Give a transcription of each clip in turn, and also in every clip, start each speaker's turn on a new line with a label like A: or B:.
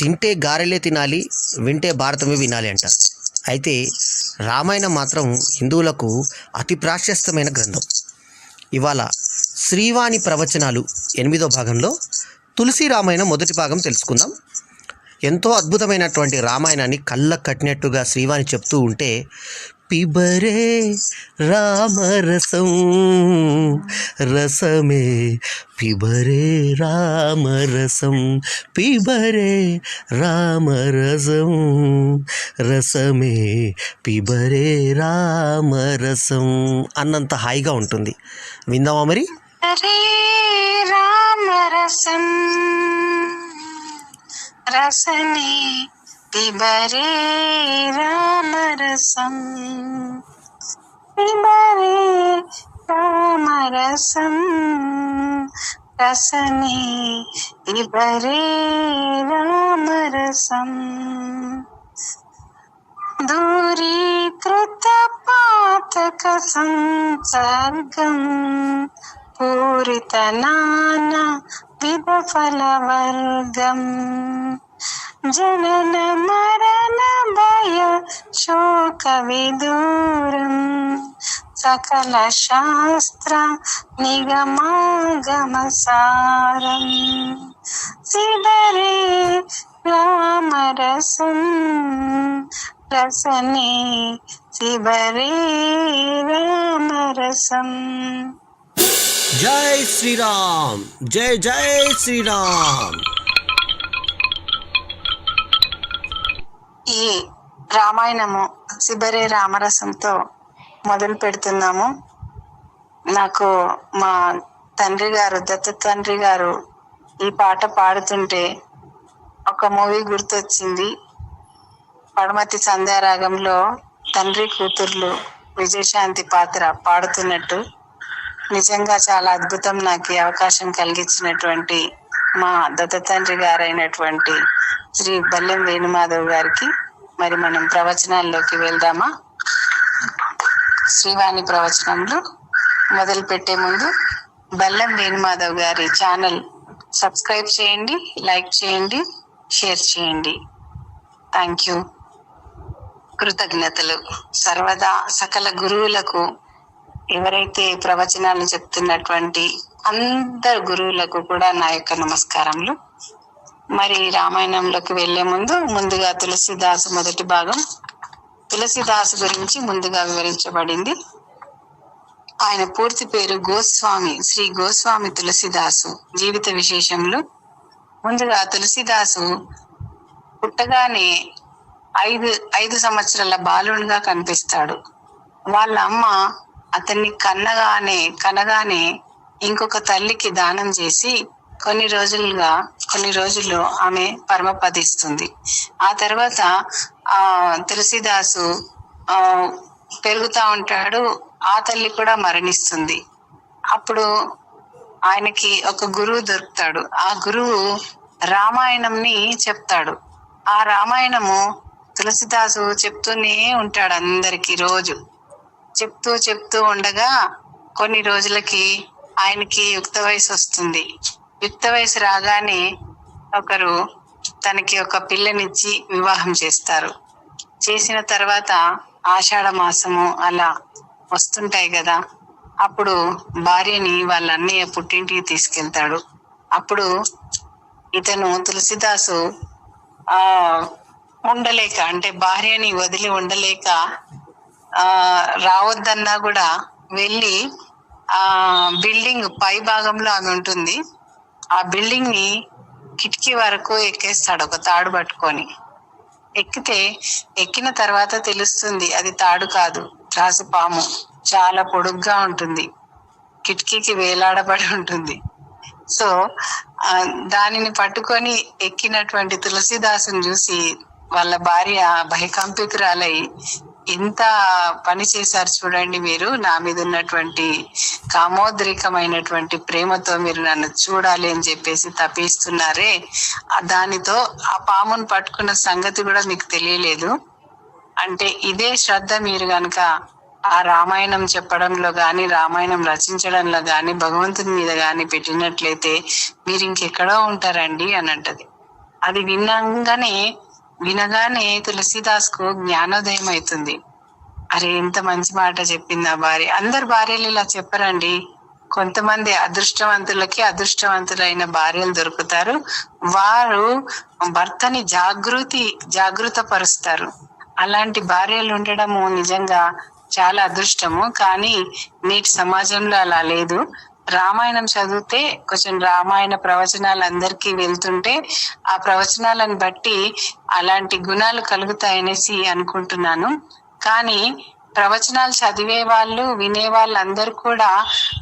A: తింటే గారెలే తినాలి వింటే భారతమే వినాలి అంటారు అయితే రామాయణం మాత్రం హిందువులకు అతి ప్రాశస్త్యమైన గ్రంథం. ఇవాళ శ్రీవాణి ప్రవచనాలు ఎనిమిదో భాగంలో తులసి రామాయణం మొదటి భాగం తెలుసుకుందాం. ఎంతో అద్భుతమైనటువంటి రామాయణాన్ని కళ్ళ కట్టినట్టుగా శ్రీవాణి చెప్తూ ఉంటే పిబరే రామరసం రసమే పిబరే రామరసం పిబరే రామరసం రసమే పిబరే రామరసం అన్నంత హాయిగా ఉంటుంది విందామా మరి
B: హరే రామరసం पिबरे राम रसम पिबरे राम रसम, रसने पिबरे राम रसम। दूरीकृत पातक संसर्गम् पूरित नाना विधफलवर्गम् మరణ భయ శోక విదూరం సకల శాస్త్ర నిగమాగమ సారం సిదరే రామరసం రసనే శివరే రామరసం
A: జై శ్రీరామ్ జై జై శ్రీరామ్
B: ఈ రామాయణము శిబరే రామరసంతో మొదలు పెడుతున్నాము. నాకు మా తండ్రి గారు దత్త తండ్రి గారు ఈ పాట పాడుతుంటే ఒక మూవీ గుర్తొచ్చింది. పడమతి సంధ్యారాగంలో తండ్రి కూతుర్లు విజయశాంతి పాత్ర పాడుతున్నట్టు. నిజంగా చాలా అద్భుతం నాకు అవకాశం కలిగించినటువంటి మా దత్త తండ్రి గారైనటువంటి శ్రీ బల్లెం వేణుమాధవ్ గారికి మరి మనం ప్రవచనాల్లోకి వెళ్దామా? శ్రీవాణి ప్రవచనంలో మొదలు పెట్టే ముందు బల్లెం వేణుమాధవ్ గారి ఛానల్ సబ్స్క్రైబ్ చేయండి లైక్ చేయండి షేర్ చేయండి. Thank you. కృతజ్ఞతలు. సర్వదా సకల గురువులకు ఎవరైతే ప్రవచనాలు చెప్తున్నటువంటి అందరు గురువులకు కూడా నా యొక్క నమస్కారములు. మరి రామాయణంలోకి వెళ్ళే ముందు ముందుగా తులసిదాసు మొదటి భాగం. తులసిదాసు గురించి ముందుగా వివరించబడింది. ఆయన పూర్తి పేరు గోస్వామి శ్రీ గోస్వామి తులసిదాసు. జీవిత విశేషములు. ముందుగా తులసిదాసు పుట్టగానే ఐదు ఐదు సంవత్సరాల బాలుడిగా కనిపిస్తాడు. వాళ్ళ అమ్మ అతన్ని కన్నగానే కనగానే ఇంకొక తల్లికి దానం చేసి కొన్ని రోజులుగా కొన్ని రోజులు ఆమె పరమపదిస్తుంది. ఆ తర్వాత ఆ తులసిదాసు ఆ పెరుగుతా ఉంటాడు ఆ తల్లి కూడా మరణిస్తుంది. అప్పుడు ఆయనకి ఒక గురువు దొరుకుతాడు. ఆ గురువు రామాయణంని చెప్తాడు. ఆ రామాయణము తులసిదాసు చెప్తూనే ఉంటాడు అందరికి రోజు. చెప్తూ చెప్తూ ఉండగా కొన్ని రోజులకి ఆయనకి యుక్త వయసు వస్తుంది. యుక్త వయసు రాగానే ఒకరు తనకి ఒక పిల్లనిచ్చి వివాహం చేస్తారు. చేసిన తర్వాత ఆషాఢ మాసము అలా వస్తుంటాయి కదా అప్పుడు భార్యని వాళ్ళ అన్నయ్య పుట్టింటికి తీసుకెళ్తాడు. అప్పుడు ఇతను తులసిదాసు ఆ ఉండలేక అంటే భార్యని వదిలి ఉండలేక ఆ రావద్దన్నా కూడా వెళ్ళి ఆ బిల్డింగ్ పై భాగంలో ఆమె ఉంటుంది. ఆ బిల్డింగ్ని కిటికీ వరకు ఎక్కేస్తాడు ఒక తాడు పట్టుకొని. ఎక్కితే ఎక్కిన తర్వాత తెలుస్తుంది అది తాడు కాదు రాసి పాము. చాలా పొడుగ్గా ఉంటుంది. కిటికీకి వేలాడబడి ఉంటుంది. సో దానిని పట్టుకొని ఎక్కినటువంటి తులసిదాసుని చూసి వాళ్ళ భార్య భయకంపితురాలై ఎంత పని చేశారు చూడండి మీరు. నా మీద ఉన్నటువంటి కామోద్రికమైనటువంటి ప్రేమతో మీరు నన్ను చూడాలి అని చెప్పేసి తప్పిస్తున్నారే దానితో ఆ పామును పట్టుకున్న సంగతి కూడా మీకు తెలియలేదు. అంటే ఇదే శ్రద్ధ మీరు గనక ఆ రామాయణం చెప్పడంలో గాని రామాయణం రచించడంలో గాని భగవంతుని మీద గాని పెట్టినట్లయితే మీరు ఇంకెక్కడో ఉంటారండి అని అంటది. అది వినంగానే వినగానే తులసిదాస్కు జ్ఞానోదయం అవుతుంది అరే ఎంత మంచి మాట చెప్పింది ఆ భార్య? అందరు భార్యలు ఇలా చెప్పరండి. కొంతమంది అదృష్టవంతులకి అదృష్టవంతులైన భార్యలు దొరుకుతారు. వారు భర్తని జాగృతి జాగృత పరుస్తారు అలాంటి భార్యలు ఉండడము నిజంగా చాలా అదృష్టము. కానీ నేటి సమాజంలో అలా లేదు. రామాయణం చదివితే కొంచెం రామాయణ ప్రవచనాలు అందరికీ వెళ్తుంటే ఆ ప్రవచనాలను బట్టి అలాంటి గుణాలు కలుగుతాయనేసి అనుకుంటున్నాను. కానీ ప్రవచనాలు చదివే వాళ్ళు వినే వాళ్ళందరూ కూడా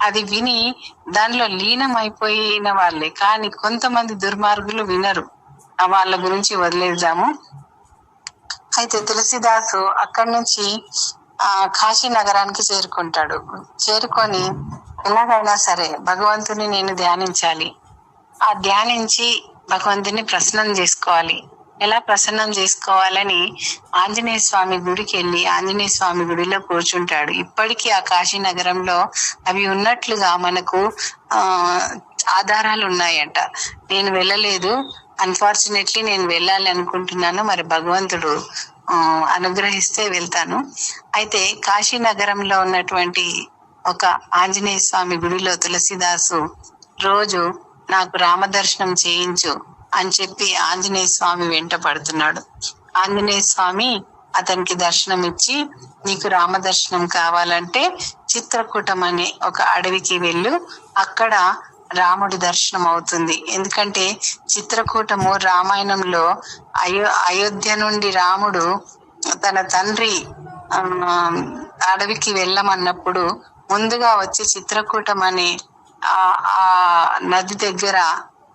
B: అది విని దానిలో లీనం అయిపోయిన వాళ్ళే. కానీ కొంతమంది దుర్మార్గులు వినరు. వాళ్ళ గురించి వదిలేద్దాము. అయితే తులసిదాసు అక్కడి నుంచి ఆ కాశీ నగరానికి చేరుకుంటాడు. చేరుకొని ఎలాగైనా సరే భగవంతుని నేను ధ్యానించాలి. ఆ ధ్యానించి భగవంతుని ప్రసన్నం చేసుకోవాలి. ఎలా ప్రసన్నం చేసుకోవాలని ఆంజనేయ స్వామి గుడికి వెళ్ళి ఆంజనేయ స్వామి గుడిలో కూర్చుంటాడు. ఇప్పటికీ ఆ కాశీ నగరంలో అవి ఉన్నట్లుగా మనకు ఆ ఆధారాలు ఉన్నాయంట. నేను వెళ్ళలేదు. అన్ఫార్చునేట్లీ నేను వెళ్ళాలి అనుకుంటున్నాను. మరి భగవంతుడు అనుగ్రహిస్తే వెళ్తాను. అయితే కాశీ నగరంలో ఉన్నటువంటి ఒక ఆంజనేయ స్వామి గుడిలో తులసిదాసు రోజు నాకు రామదర్శనం చేయించు అని చెప్పి ఆంజనేయ స్వామి వెంట పడుతున్నాడు. ఆంజనేయ స్వామి అతనికి దర్శనం ఇచ్చి నీకు రామదర్శనం కావాలంటే చిత్రకూటం అనే ఒక అడవికి వెళ్ళు. అక్కడ రాముడి దర్శనం అవుతుంది. ఎందుకంటే చిత్రకూటము రామాయణంలో అయో అయోధ్య నుండి రాముడు తన తండ్రి అడవికి వెళ్ళమన్నప్పుడు ముందుగా వచ్చి చిత్రకూటం అనే ఆ నది దగ్గర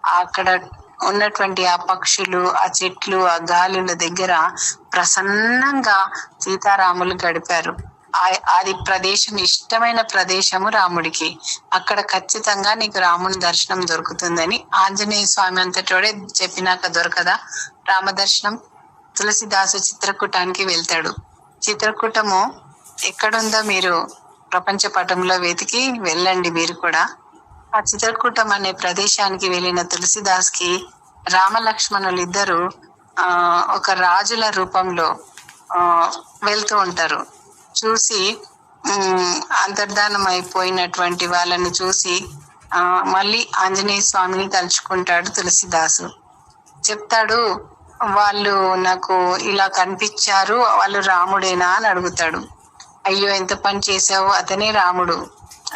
B: అక్కడ ఉన్నటువంటి ఆ పక్షులు ఆ చెట్లు ఆ గాలుల దగ్గర ప్రసన్నంగా సీతారాములు గడిపారు. ఆ- అది ప్రదేశం ఇష్టమైన ప్రదేశము రాముడికి. అక్కడ ఖచ్చితంగా నీకు రాముని దర్శనం దొరుకుతుందని ఆంజనేయ స్వామి అంతటోడే చెప్పినాక దొరకదా? రామ దర్శనం తులసిదాసు చిత్రకూటానికి వెళ్తాడు. చిత్రకూటము ఎక్కడుందో మీరు ప్రపంచ పటంలో వెతికి వెళ్ళండి మీరు కూడా. ఆ చిత్రకూటం అనే ప్రదేశానికి వెళ్ళిన తులసిదాస్కి రామలక్ష్మణులు ఇద్దరు ఆ ఒక రాజుల రూపంలో ఆ వెళ్తూ ఉంటారు. చూసి అంతర్ధానం అయిపోయినటువంటి వాళ్ళని చూసి ఆ మళ్ళీ ఆంజనేయ స్వామిని తలుచుకుంటాడు తులసిదాసు. చెప్తాడు వాళ్ళు నాకు ఇలా కనిపించారు వాళ్ళు రాముడేనా అని అడుగుతాడు. అయ్యో ఎంత పని చేసావు అతనే రాముడు.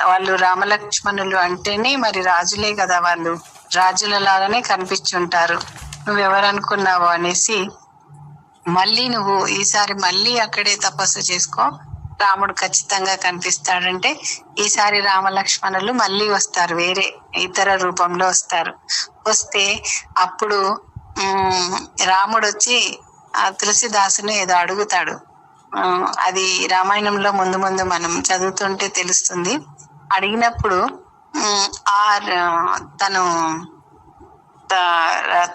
B: వాళ్ళు రామలక్ష్మణులు అంటేనే మరి రాజులే కదా వాళ్ళు. రాజుల లాగానే కనిపించుంటారు. నువ్వెవరనుకున్నావు అనేసి మళ్ళీ నువ్వు ఈసారి మళ్ళీ అక్కడే తపస్సు చేసుకో. రాముడు ఖచ్చితంగా కనిపిస్తాడంటే ఈసారి రామలక్ష్మణులు మళ్ళీ వస్తారు వేరే ఇతర రూపంలో వస్తారు. వస్తే అప్పుడు రాముడు వచ్చి ఆ తులసిదాసుని ఏదో అడుగుతాడు. అది రామాయణంలో ముందు ముందు మనం చదువుతుంటే తెలుస్తుంది. అడిగినప్పుడు ఆర్ ఆ తను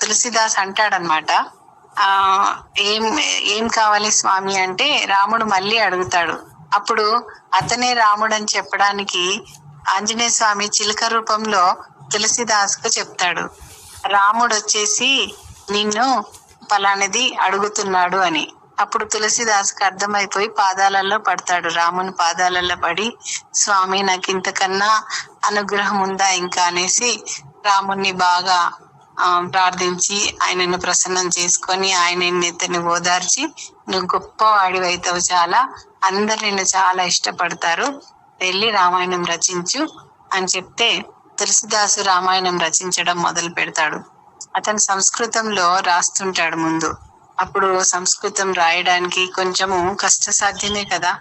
B: తులసిదాస్ అంటాడనమాట. ఆ ఏం ఏం కావాలి స్వామి అంటే రాముడు మళ్ళీ అడుగుతాడు. అప్పుడు అతనే రాముడు అని చెప్పడానికి ఆంజనేయ స్వామి చిలుక రూపంలో తులసిదాస్కు చెప్తాడు. రాముడు వచ్చేసి నిన్ను పలానిది అడుగుతున్నాడు అని. అప్పుడు తులసిదాస్కి అర్థమైపోయి పాదాలలో పడతాడు. రాముని పాదాలలో పడి స్వామి నాకు ఇంతకన్నా అనుగ్రహం ఉందా ఇంకా? అనేసి రాముణ్ణి బాగా ప్రార్థించి ఆయనను ప్రసన్నం చేసుకొని ఆయన ఇతన్ని ఓదార్చి నువ్వు గొప్ప అవుతావు చాలా అందరు నిన్ను చాలా ఇష్టపడతారు వెళ్ళి రామాయణం రచించు అని చెప్తే తులసిదాసు రామాయణం రచించడం మొదలు పెడతాడు అతను సంస్కృతంలో రాస్తుంటాడు ముందు. అప్పుడు సంస్కృతం రాయడానికి కొంచెము కష్టసాధ్యమే కదా.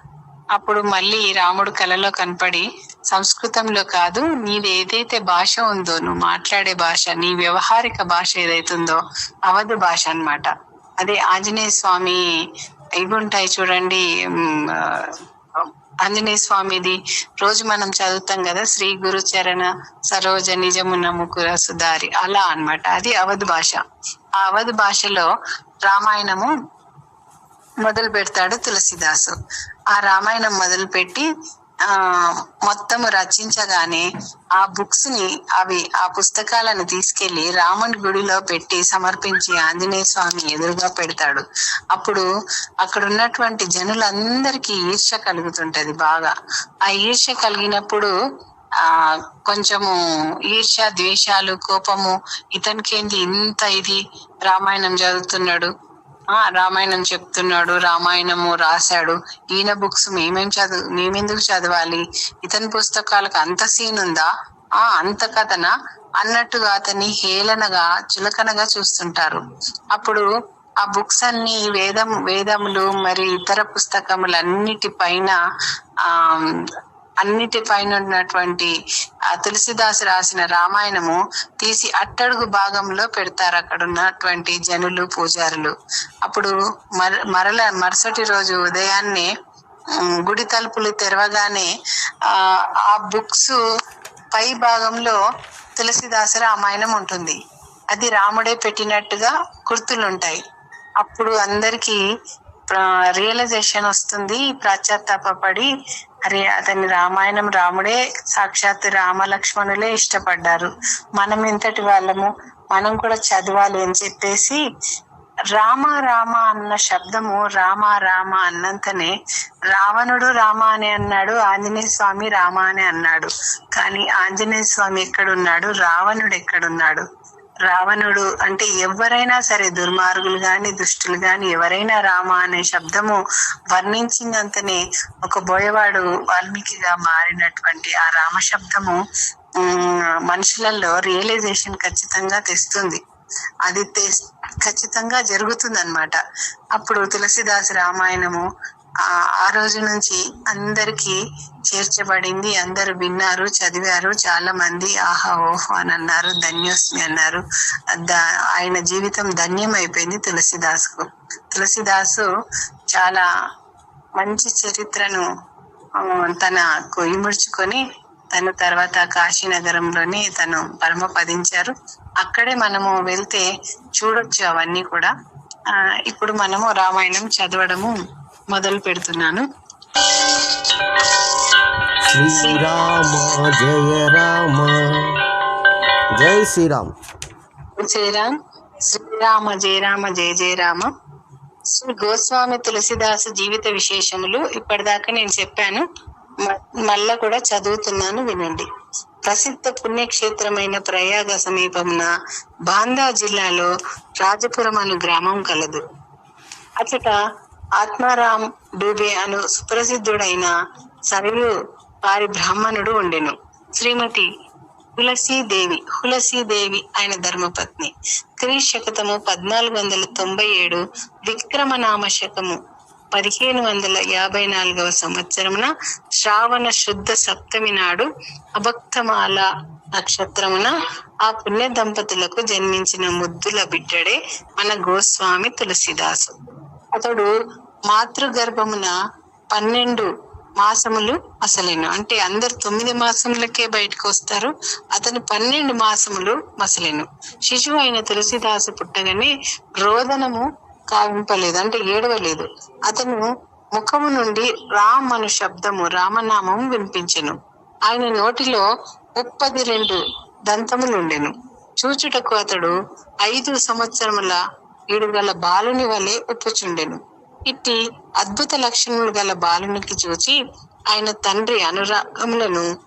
B: అప్పుడు మళ్ళీ రాముడు కలలో కనపడి సంస్కృతంలో కాదు నీది ఏదైతే భాష ఉందో నువ్వు మాట్లాడే భాష నీ వ్యవహారిక భాష ఏదైతుందో అవధు భాష అన్నమాట. అదే ఆంజనేయ స్వామి ఇవి ఉంటాయి చూడండి ఆంజనేయ స్వామిది రోజు మనం చదువుతాం కదా శ్రీ గురు చరణ సరోజ నిజమున ముకుర సుధారి అలా అన్నమాట. అది అవధ్ భాష. ఆ అవధ్ భాషలో రామాయణము మొదలు పెడతాడు తులసిదాసు. ఆ రామాయణం మొదలు పెట్టి ఆ మొత్తము రచించగానే ఆ బుక్స్ని అవి ఆ పుస్తకాలను తీసుకెళ్ళి రాముని గుడిలో పెట్టి సమర్పించి ఆంజనేయ స్వామి ఎదురుగా పెడతాడు. అప్పుడు అక్కడ ఉన్నటువంటి జనులందరికీ ఈర్ష్య కలుగుతుంటది బాగా. ఆ ఈర్ష్య కలిగినప్పుడు ఆ కొంచెము ఈర్ష్య ద్వేషాలు కోపము ఇతనికేంది ఇంత ఇది రామాయణం చదువుతున్నాడు? ఆ రామాయణం చెప్తున్నాడు రామాయణము రాశాడు. ఈయన బుక్స్ మేమేం చదువు మేమెందుకు చదవాలి? ఇతని పుస్తకాలకు అంత సీన్ ఉందా? ఆ అంత కథన? అన్నట్టుగా అతన్ని హేళనగా చులకనగా చూస్తుంటారు. అప్పుడు ఆ బుక్స్ అన్ని వేదం వేదములు మరి ఇతర పుస్తకములన్నిటి పైన ఆ అన్నిటిపైన ఉన్నటువంటి ఆ తులసిదాసు రాసిన రామాయణము తీసి అట్టడుగు భాగంలో పెడతారు అక్కడ ఉన్నటువంటి జనులు పూజారులు. అప్పుడు మర మరల మరుసటి రోజు ఉదయాన్నే గుడి తలుపులు తెరవగానే ఆ ఆ బుక్స్ పై భాగంలో తులసిదాసు రామాయణం ఉంటుంది. అది రాముడే పెట్టినట్టుగా గుర్తులుంటాయి. అప్పుడు అందరికీ రియలైజేషన్ వస్తుంది పశ్చాత్తాపడి అరే అతని రామాయణం రాముడే సాక్షాత్ రామ లక్ష్మణులే ఇష్టపడ్డారు. మనం ఎంతటి వాళ్ళము మనం కూడా చదవాలి అని చెప్పేసి రామ రామ అన్న శబ్దము రామ రామ అన్నంతనే రావణుడు రామ అని అన్నాడు ఆంజనేయ స్వామి రామ అని అన్నాడు. కానీ ఆంజనేయ స్వామి ఎక్కడున్నాడు? రావణుడు ఎక్కడున్నాడు? రావణుడు అంటే ఎవరైనా సరే దుర్మార్గులు గాని దుష్టులు గాని ఎవరైనా రామ అనే శబ్దము వర్ణించినంతనే ఒక బోయవాడు వాల్మీకిగా మారినటువంటి ఆ రామ శబ్దము మనుషులలో రియలైజేషన్ ఖచ్చితంగా తెస్తుంది. అది తెస్- ఖచ్చితంగా జరుగుతుంది అనమాట అప్పుడు తులసిదాసు రామాయణము ఆ రోజు నుంచి అందరికీ చేర్చబడింది అందరు విన్నారు చదివారు. చాలా మంది ఆహా ఓహో అని అన్నారు ధన్యోస్మి అన్నారు. ఆయన జీవితం ధన్యం అయిపోయింది తులసిదాసుకు. తులసిదాసు చాలా మంచి చరిత్రను తన ఇముడ్చుకొని తను తర్వాత కాశీనగరంలోని తను పరమపదించారు. అక్కడే మనము వెళ్తే చూడొచ్చు అవన్నీ కూడా. ఇప్పుడు మనము రామాయణం చదవడము మొదలు పెడుతున్నాను
A: శ్రీరామ జయ రామ. జై శ్రీరామ్.
B: జయరామ్ శ్రీరామ. జయ రామ జయ జయ రామ. శ్రీ గోస్వామి తులసిదాసు జీవిత విశేషములు ఇప్పటిదాకా నేను చెప్పాను. మ- మళ్ళా కూడా చదువుతున్నాను వినండి. ప్రసిద్ధ పుణ్యక్షేత్రమైన ప్రయాగ సమీపమున బాందా జిల్లాలో రాజపురం అను గ్రామం కలదు. అచట ఆత్మారాం డూబే అను సుప్రసిద్ధుడైన సరయు వారి బ్రాహ్మణుడు ఉండెను. శ్రీమతి హులసీదేవి హులసీదేవి ఆయన ధర్మపత్ని. క్రీ శకతము పద్నాలుగు వందల తొంభై ఏడు విక్రమనామ శకము పదిహేను వందల యాభై నాలుగవ సంవత్సరమున శ్రావణ శుద్ధ సప్తమి నాడు అభక్తమాల నక్షత్రమున ఆ పుణ్య దంపతులకు జన్మించిన ముద్దుల బిడ్డడే మన గోస్వామి తులసిదాసు. అతడు మాతృగర్భమున పన్నెండు మాసములు అసలేను అంటే అందరు తొమ్మిది మాసములకే బయటకు వస్తారు. అతను పన్నెండు మాసములు మసలేను. శిశువు అయిన తులసిదాసు పుట్టగానే రోదనము కావింపలేదు. అంటే ఏడవలేదు. అతను ముఖము నుండి రామ్ అను శబ్దము రామనామం వినిపించెను. ఆయన నోటిలో ముప్పది రెండు దంతములు ఉండెను. చూచుటకు అతడు ఐదు సంవత్సరముల ఇడుగల బాలుని వలె ఉప్పుచుండెను ఇట్టి అద్భుత లక్షణములు గల బాలునికి చూచి ఆయన తండ్రి అనురాగములను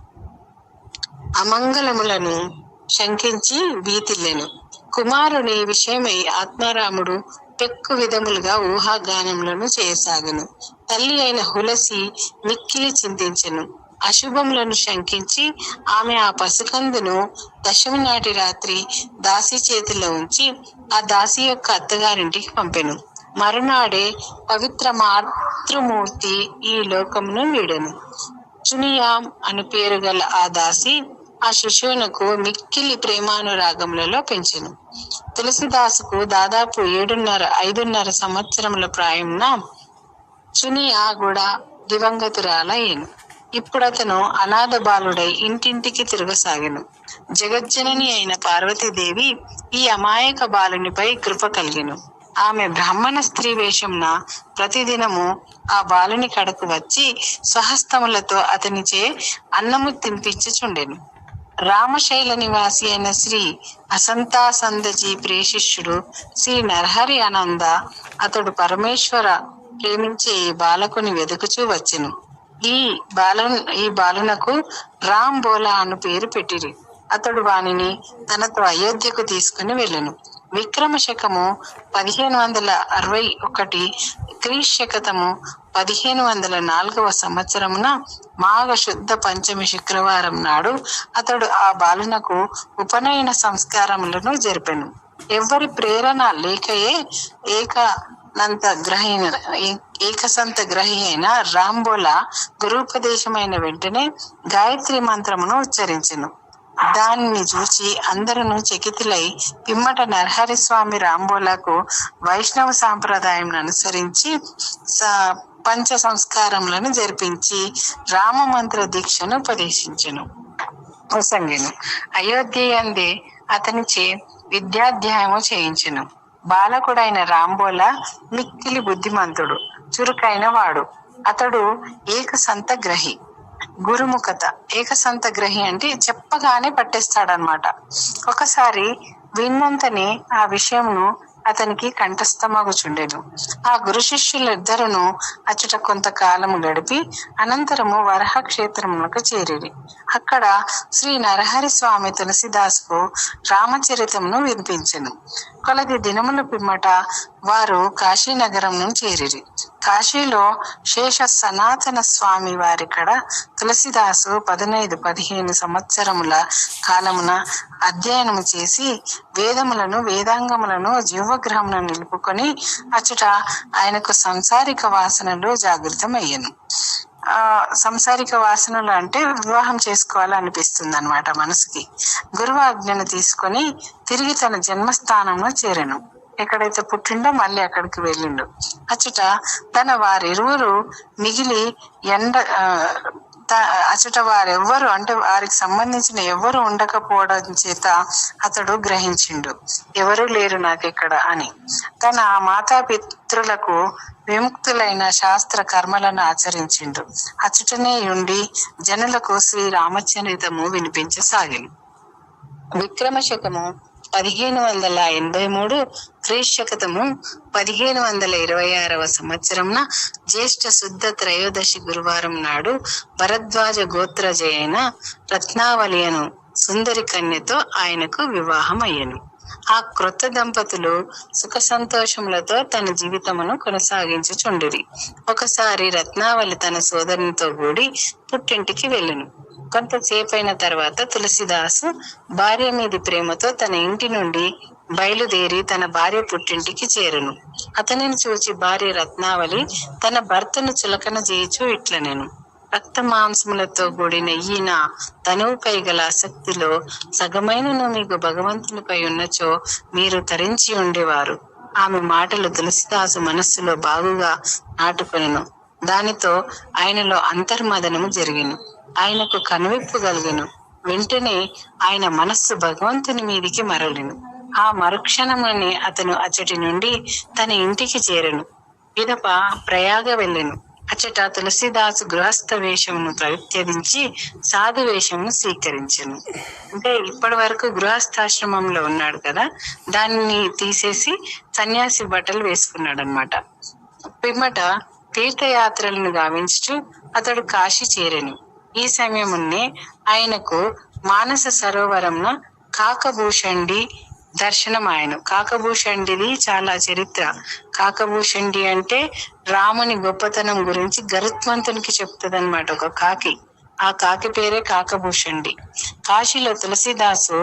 B: అమంగళములను శంకించి భీతిల్లెను కుమారుని విషయమై ఆత్మారాముడు పెక్కు విధములుగా ఊహాగానములను చేయసాగను. తల్లి అయిన హులసి మిక్కిలి చింతించెను. అశుభములను శంకించి ఆమె ఆ పసికందును దశమి నాటి రాత్రి దాసి చేతిలో ఉంచి ఆ దాసి యొక్క అత్తగారింటికి పంపెను. మరునాడే పవిత్ర మాతృమూర్తి ఈ లోకమును వీడెను. చునియాం అను పేరు గల ఆ దాసి ఆ శిశువునకు మిక్కిలి ప్రేమానురాగములలో పెంచెను. తులసిదాసుకు దాదాపు ఏడున్నర ఐదున్నర సంవత్సరముల ప్రాయంన చునియా కూడా దివంగతురాలయ్యను. ఇప్పుడు అతను అనాథ బాలుడై ఇంటింటికి తిరగసాగెను. జగజ్జనని అయిన పార్వతీదేవి ఈ అమాయక బాలునిపై కృప కలిగెను. ఆమె బ్రాహ్మణ స్త్రీ వేషంన ప్రతిదినము ఆ బాలుని కడకు వచ్చి స్వహస్తములతో అతనిచే అన్నము తినిపించుచుండెను. రామశైల నివాసి అయిన శ్రీ అసంతాసందజీ ప్రేషిష్యుడు శ్రీ నరహరి ఆనంద అతడు పరమేశ్వర ప్రేమించే ఈ బాలకుని వెతుకుచూ వచ్చెను. ఈ బాలు ఈ బాలునకు రామ్ బోలా అను పేరు పెట్టిరి. అతడు వానిని తనతో అయోధ్యకు తీసుకుని వెళ్ళెను. విక్రమ శకము పదిహేను వందల అరవై ఒకటి క్రీస్ పదిహేను వందల నాలుగవ సంవత్సరమున మాఘ శుద్ధ పంచమి శుక్రవారం నాడు అతడు ఆ బాలునకు ఉపనయన సంస్కారములను జరిపెను. ఎవరి ప్రేరణ లేకయే ఏకనంత గ్రహీణ ఏకసంత గ్రహి అయిన రాంబోలా గురుపదేశమైన వెంటనే గాయత్రి మంత్రమును ఉచ్చరించెను. దానిని చూచి అందరూ చకితులై పిమ్మట నరహరి స్వామి రాంబోలకు వైష్ణవ సాంప్రదాయం అనుసరించి స- పంచ సంస్కారములను జరిపించి రామ మంత్ర దీక్షను ఉపదేశించను. ప్రసంగిను. అయోధ్య అందే అతనిచే విద్యాధ్యాయము చేయించను. బాలకుడైన రాంబోల మిక్కిలి బుద్ధిమంతుడు చురుకైన వాడు. అతడు ఏకసంత గ్రహి. గురుముఖత ఏకసంత గ్రహి అంటే చెప్పగానే పట్టేస్తాడనమాట ఒకసారి విన్నంతనే ఆ విషయంను అతనికి కంఠస్థమగుచుండెను. ఆ గురు శిష్యులిద్దరును అచ్చట కొంతకాలము గడిపి అనంతరము వరహ క్షేత్రములకు చేరిరి. అక్కడ శ్రీ నరహరి స్వామి తులసిదాసుకు రామచరితమును వినిపించెను. కొలది దినముల పిమ్మట వారు కాశీనగరం చేరిరి కాశీలో శేష సనాతన స్వామి వారికడ తులసిదాసు పదినైదు పదిహేను సంవత్సరముల కాలమున అధ్యయనము చేసి వేదములను వేదాంగములను జీవగ్రహమును నిలుపుకొని అచ్చుట ఆయనకు సంసారిక వాసనలు జాగృతమయ్యను. ఆ సంసారిక వాసనలు అంటే వివాహం చేసుకోవాలనిపిస్తుంది అనమాట మనసుకి. గురువు ఆజ్ఞను తీసుకొని తిరిగి తన జన్మస్థానంలో చేరను. ఎక్కడైతే పుట్టిండో మళ్ళీ అక్కడికి వెళ్ళిండు. అచ్చట తన వారిరువురు మిగిలి ఎండ అచ్చట వారెవ్వరు అంటే వారికి సంబంధించిన ఎవరు ఉండకపోవడం చేత అతడు గ్రహించిండు. ఎవరు లేరు నాకు ఇక్కడ అని. తన మాతాపితృలకు విముక్తులైన శాస్త్ర కర్మలను ఆచరించిండు. అచ్చటనే ఉండి జనులకు శ్రీ రామచరితము వినిపించసాగింది విక్రమ శకము పదిహేను వందల ఎనభై మూడు క్రీశకతము పదిహేను వందల ఇరవై ఆరవ సంవత్సరంన జ్యేష్ఠ శుద్ధ త్రయోదశి గురువారం నాడు భరద్వాజ గోత్రజయైన రత్నావళి అను సుందరి కన్యతో ఆయనకు వివాహం అయ్యను ఆ క్రొత్త దంపతులు సుఖ సంతోషములతో తన జీవితమును కొనసాగించుచుండిరి. ఒకసారి రత్నావళి తన సోదరునితో కూడి పుట్టింటికి వెళ్ళెను. కొంతసేపైన తర్వాత తులసిదాసు భార్య మీది ప్రేమతో తన ఇంటి నుండి బయలుదేరి తన భార్య పుట్టింటికి చేరును. అతనిని చూచి భార్య రత్నావళి తన భర్తను చులకన చేయుచు ఇట్ల నేను రక్త మాంసములతో కూడిన ఈయన తనువుపై గల ఆసక్తిలో సగమైనను మీకు భగవంతునిపై ఉన్నచో మీరు తరించి ఉండేవారు. ఆమె మాటలు తులసిదాసు మనస్సులో బాగుగా నాటుకొనెను. దానితో ఆయనలో అంతర్మదనము జరిగిను. ఆయనకు కనువిప్పు కలిగెను. వెంటనే ఆయన మనస్సు భగవంతుని మీదికి మరలిను. ఆ మరుక్షణమునే అతను అచ్చటి నుండి తన ఇంటికి చేరెను. పిదప ప్రయాగ వెళ్ళెను. అచ్చట తులసిదాసు గృహస్థ వేషమును పరిత్యజించి సాధు వేషమును స్వీకరించను. అంటే ఇప్పటి వరకు గృహస్థాశ్రమంలో ఉన్నాడు కదా దాన్ని తీసేసి సన్యాసి బట్టలు వేసుకున్నాడు అనమాట పిమ్మట తీర్థయాత్రలను గావించుచు అతడు కాశీ చేరెను. ఈ సమయమున్నే ఆయనకు మానస సరోవరంన కాకభూషండి దర్శనం ఆయన కాకభూషండిది చాలా చరిత్ర. కాకభూషండి అంటే రాముని గొప్పతనం గురించి గరుత్మంతునికి చెప్తుంది అనమాట ఒక కాకి. ఆ కాకి పేరే కాకభూషండి. కాశీలో తులసిదాసు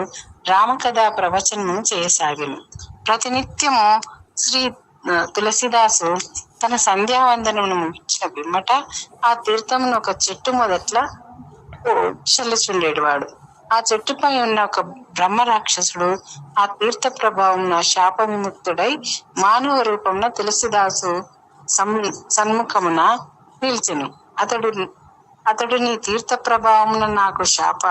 B: రామకథా ప్రవచనము చేయసాగిను. ప్రతినిత్యము శ్రీ తులసిదాసు తన సంధ్యావందనమును ముగించిన బిమ్మట ఆ తీర్థమును ఒక చెట్టు మొదట్ల చల్లుచుండేడు వాడు ఆ చెట్టుపై ఉన్న ఒక బ్రహ్మ రాక్షసుడు ఆ తీర్థ ప్రభావం శాప విముక్తుడై మానవ రూపంలో తులసిదాసు సన్ముఖమున నిలిచెను అతడు అతడు నీ తీర్థ ప్రభావమున నాకు శాప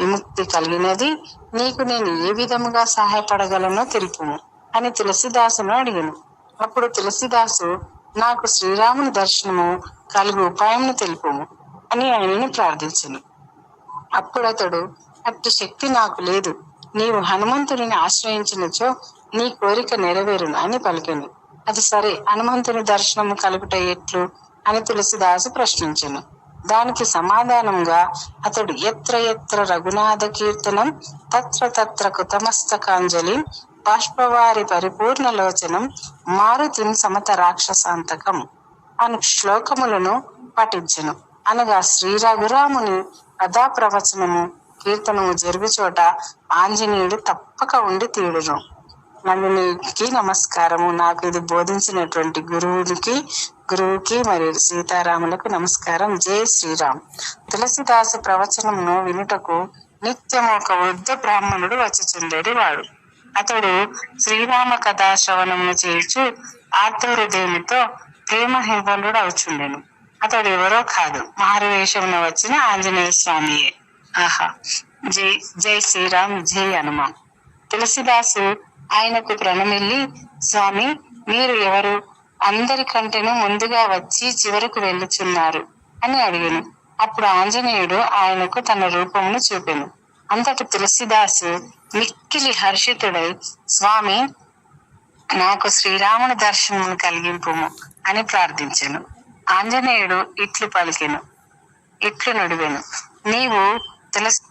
B: విముక్తి కలిగినది నీకు నేను ఏ విధముగా సహాయపడగలనో తెలుపుము అని తులసిదాసును అడిగాను. అప్పుడు తులసిదాసు నాకు శ్రీరాముని దర్శనము కలుగు ఉపాయమును తెలుపుము అని ఆయనను ప్రార్థించను. అప్పుడతడు అట్టి శక్తి నాకు లేదు. నీవు హనుమంతుడిని ఆశ్రయించినచో నీ కోరిక నెరవేరును అని పలికెను అది సరే హనుమంతుని దర్శనము కలుగుట ఎట్లు? అని తులసిదాసు ప్రశ్నించెను. దానికి సమాధానంగా అతడు ఎత్ర ఎత్ర రఘునాథ కీర్తనం తత్ర తత్ర కుతమస్తకాంజలి బాష్పవారి పరిపూర్ణ లోచనం మారుతిం సమత రాక్షసాంతకం అను శ్లోకములను పఠించెను. అనగా శ్రీ రఘురాముని కథా ప్రవచనము కీర్తనము జరుగు చోట ఆంజనేయుడు తప్పక ఉండి తీడును నందినికి నమస్కారము. నాకు ఇది బోధించినటువంటి గురువునికి గురువుకి మరియు సీతారాములకు నమస్కారం. జై శ్రీరామ్. తులసిదాసు ప్రవచనమును వినుటకు నిత్యం ఒక వృద్ధ బ్రాహ్మణుడు వచ్చుచుండేది వాడు. అతడు శ్రీరామ కథా శ్రవణము చేయుచు ఆర్తహృదయముతో ప్రేమ హింవలుడు అవుచుండెను అతడు ఎవరో కాదు. మారువేషమున వచ్చిన ఆంజనేయ స్వామియే. ఆహా. జై జై శ్రీరామ్ జై హనుమాన్ తులసిదాసు ఆయనకు ప్రణమిల్లి స్వామి మీరు ఎవరు? అందరికంటేనూ ముందుగా వచ్చి చివరకు వెళ్ళుచున్నారు అని అడిగాను. అప్పుడు ఆంజనేయుడు ఆయనకు తన రూపమును చూపెను. అంతటి తులసిదాసు మిక్కిలి హర్షితుడై స్వామి నాకు శ్రీరాముని దర్శనమును కలిగింపుము అని ప్రార్థించెను. ఆంజనేయుడు ఇట్లు పలికెను ఇట్లు నుడివెను. నీవు తెలుసు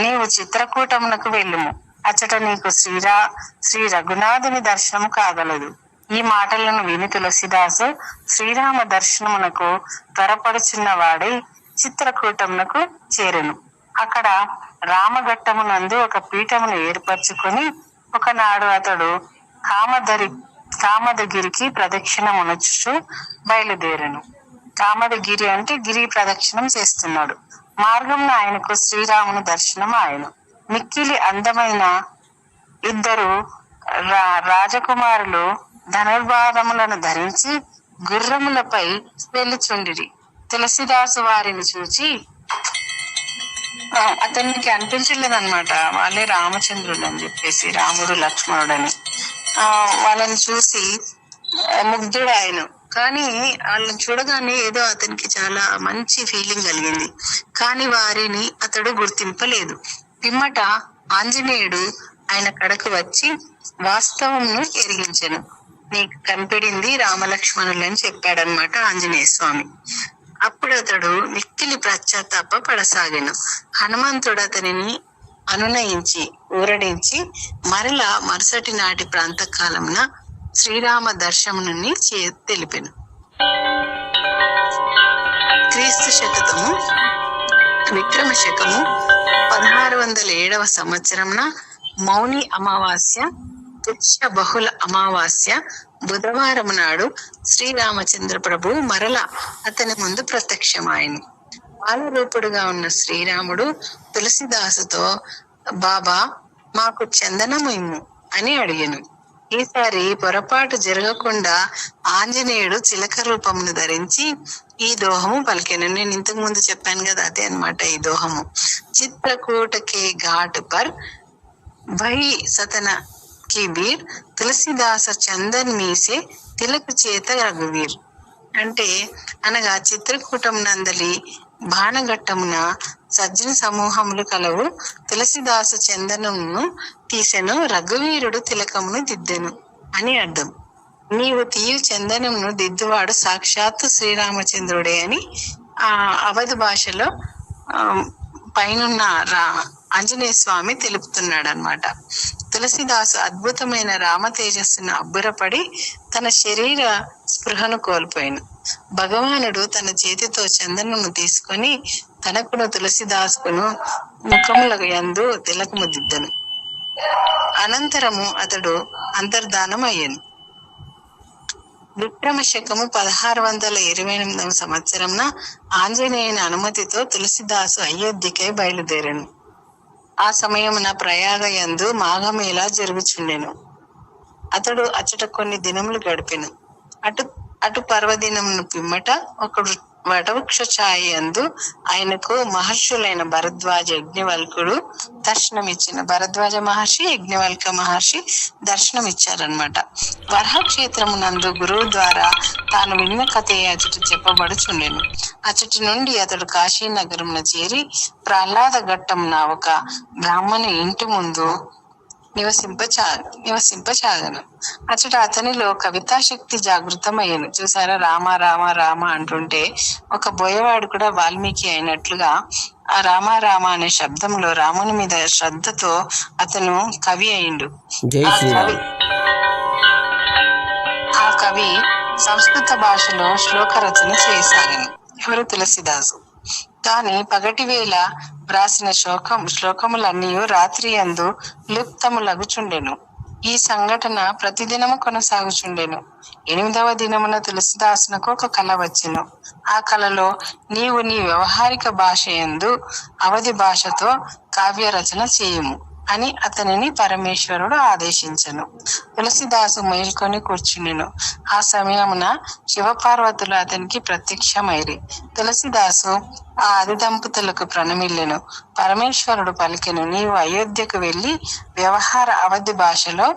B: నీవు చిత్రకూటమునకు వెళ్ళుము. అచ్చట నీకు శ్రీరా శ్రీ రఘునాథుని దర్శనము కాగలదు. ఈ మాటలను విని తులసిదాసు శ్రీరామ దర్శనమునకు త్వరపడుచున్న వాడై చిత్రకూటమునకు చేరెను. అక్కడ రామఘట్టమునందు ఒక పీఠమును ఏర్పరచుకొని ఒకనాడు అతడు కామధరి కామదగిరికి ప్రదక్షిణమునచ్చు బయలుదేరెను. కామదగిరి అంటే గిరి ప్రదక్షిణం చేస్తున్నాడు. మార్గంలో ఆయనకు శ్రీరాముని దర్శనం ఆయన. మిక్కిలి అందమైన ఇద్దరు రా రాజకుమారులు ధనుర్బాణములను ధరించి గుర్రములపై వెళ్ళుచుండిరి. తులసిదాసు వారిని చూచి అతనికి అనిపించలేదన్నమాట. వాళ్ళే రామచంద్రుడు అని చెప్పేసి రాముడు లక్ష్మణుడని. ఆ వాళ్ళని చూసి ముగ్ధుడు ఆయన. కానీ వాళ్ళని చూడగానే ఏదో అతనికి చాలా మంచి ఫీలింగ్ కలిగింది. కాని వారిని అతడు గుర్తింపలేదు. పిమ్మట ఆంజనేయుడు ఆయన కడకు వచ్చి వాస్తవంను ఎరిగించను. నీకు కనిపెడింది రామలక్ష్మణులని చెప్పాడనమాట ఆంజనేయ స్వామి. అప్పుడు అతడు మిక్కిలి పశ్చాత్తాప పడసాగాను. హనుమంతుడు అతనిని అనునయించి ఊరడించి మరలా మరుసటి నాటి ప్రాంతకాలమున శ్రీరామ దర్శముని చే తెలిపెను. క్రీస్తు శతకము విక్రమ శకము పదహారు వందల ఏడవ సంవత్సరంన మౌని అమావాస్య పుష్య బహుళ అమావాస్య బుధవారం నాడు శ్రీరామచంద్ర ప్రభు మరల అతని ముందు ప్రత్యక్షమాయను. బాలరూపుడుగా ఉన్న శ్రీరాముడు తులసిదాసుతో బాబా మాకు చందనము ఇమ్ము అని అడిగాను. ఈసారి పొరపాటు జరగకుండా ఆంజనేయుడు చిలక రూపమును ధరించి ఈ దోహము పలికాను. నేను ఇంతకు ముందు చెప్పాను కదా అదే అన్నమాట ఈ దోహము. చిత్రకూట కే ఘాట్ పర్ వై సతన కి వీర్ తులసిదాస చందన్ మీసే తిలక చేత రఘువీర్. అంటే అనగా చిత్రకూటం నందలి బాణఘట్టమున సజ్జన సమూహములు కలవు. తులసిదాసు చందనమును తీసెను రఘువీరుడు తిలకమును దిద్దెను అని అర్థం. నీవు తీయు చందనమును దిద్దువాడు సాక్షాత్తు శ్రీరామచంద్రుడే అని ఆ అవధి భాషలో పైనున్న రా ఆంజనేయ స్వామి తెలుపుతున్నాడు అనమాట తులసిదాసు అద్భుతమైన రామ తేజస్సును అబ్బురపడి తన శరీర స్పృహను కోల్పోయాను. భగవానుడు తన చేతితో చందనము తీసుకొని తనకును తులసిదాసుకును ముఖముల యందు తిలకము దిద్దను. అనంతరము అతడు అంతర్ధానం అయ్యాను విక్రమ శకము పదహారు వందల ఇరవై ఎనిమిదవ సంవత్సరంన ఆంజనేయుని అనుమతితో తులసిదాసు అయోధ్యకై బయలుదేరాను. ఆ సమయమున ప్రయాగ యందు మాఘమేళ జరుగుచుండెను? అతడు అచ్చట కొన్ని దినములు గడిపెను. అటు అటు పర్వదినమును పిమ్మట ఒకడు వటవృక్ష ఛాయ అందు ఆయనకు మహర్షులైన భరద్వాజ యజ్ఞవల్కుడు దర్శనమిచ్చిన. భరద్వాజ మహర్షి యజ్ఞవల్క మహర్షి దర్శనమిచ్చారనమాట వరహ క్షేత్రమునందు గురువు ద్వారా తాను విన్న కథే అతడు చెప్పబడుచుండెను. అచటి నుండి అతడు కాశీ చేరి ప్రహ్లాద ఘట్టమున ఒక బ్రాహ్మణి ఇంటి ముందు నివసింపచా నివసింపచాగను. అచ్చట అతనిలో కవితా శక్తి జాగృతమయ్యను. చూసారా? రామ రామ రామ అంటుంటే ఒక బోయవాడు కూడా వాల్మీకి అయినట్లుగా ఆ రామ రామ అనే శబ్దంలో రాముని మీద శ్రద్ధతో అతను కవి అయిండు. ఆ కవి సంస్కృత భాషలో శ్లోక రచన చేయసాగను. ఎవరు? తులసిదాసు. కానీ పగటి వేళ వ్రాసిన శ్లోకం శ్లోకములన్నీ రాత్రి అందు లుప్తములగుచుండెను. ఈ సంఘటన ప్రతిదినము కొనసాగుచుండెను. ఎనిమిదవ దినమున తులసిదాసునకు ఒక కళ వచ్చెను. ఆ కళలో నీవు నీ వ్యవహారిక భాష యందు అవధి భాషతో కావ్య రచన చేయుము. అని అతనిని పరమేశ్వరుడు ఆదేశించను. తులసిదాసు మేల్కొని కూర్చునిను ఆ సమయమున శివపార్వతులు అతనికి ప్రత్యక్షమైరి తులసిదాసు ఆ ఆది దంపతులకు ప్రణమిల్లెను. పరమేశ్వరుడు పలికెను నీవు అయోధ్యకు వెళ్ళి వ్యవహార అవధి భాషలో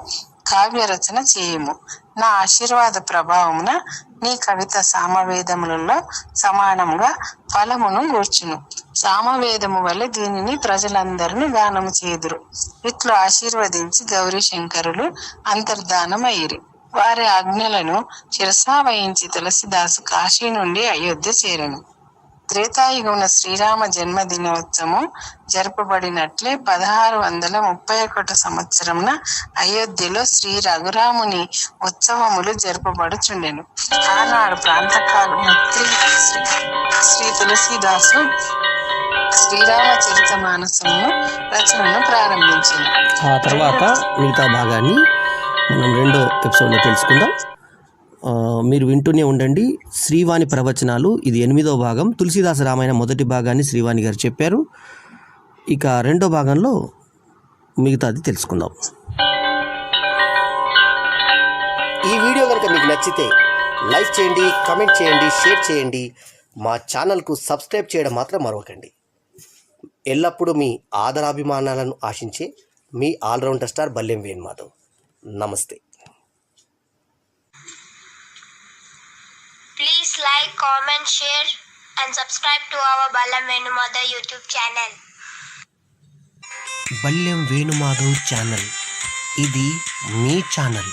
B: కావ్య రచన చేయము. నా ఆశీర్వాద ప్రభావమున నీ కవిత సామవేదములలో సమానంగా ఫలమును గూర్చును. సామవేదము వల్ల దీనిని ప్రజలందరిని గానము చేదురు. ఇట్లు ఆశీర్వదించి గౌరీ శంకరులు అంతర్ధానమయ్యిరి. వారి ఆజ్ఞలను శిరసావహించి తులసిదాసు కాశీ నుండి అయోధ్య చేరను. త్రేతాయుగమున శ్రీరామ జన్మదినోత్సవం జరపబడినట్లే పదహారు వందల ముప్పై ఒకటి సంవత్సరమున అయోధ్యలో శ్రీ రఘురాముని ఉత్సవములు జరపబడుచుండెను. ఆనాడు ప్రాంతకాలు మంత్రి శ్రీ శ్రీ తులసీదాసు శ్రీరామ చరిత రచనను ప్రారంభించింది
A: ఆ తర్వాత మిగతా భాగాన్ని మనం రెండో ఎపిసోడ్లో తెలుసుకుందాం. మీరు వింటూనే ఉండండి. శ్రీవాణి ప్రవచనాలు ఇది ఎనిమిదో భాగం. తులసిదాస రామాయణ మొదటి భాగాన్ని శ్రీవాణి గారు చెప్పారు. ఇక రెండో భాగంలో మిగతాది తెలుసుకుందాం. ఈ వీడియో కనుక మీకు నచ్చితే లైక్ చేయండి కమెంట్ చేయండి షేర్ చేయండి. మా ఛానల్కు సబ్స్క్రైబ్ చేయడం మాత్రం మరవకండి. ఎల్లప్పుడూ మీ ఆదరాభిమానాలను ఆశించే మీ ఆల్రౌండర్ స్టార్ బల్లెం వేణుమాధవ్. నమస్తే.
C: Please like, comment, share, and subscribe to our Balam Venumada YouTube channel.
A: Ballem Venumadhav channel ఇది మీ ఛానల్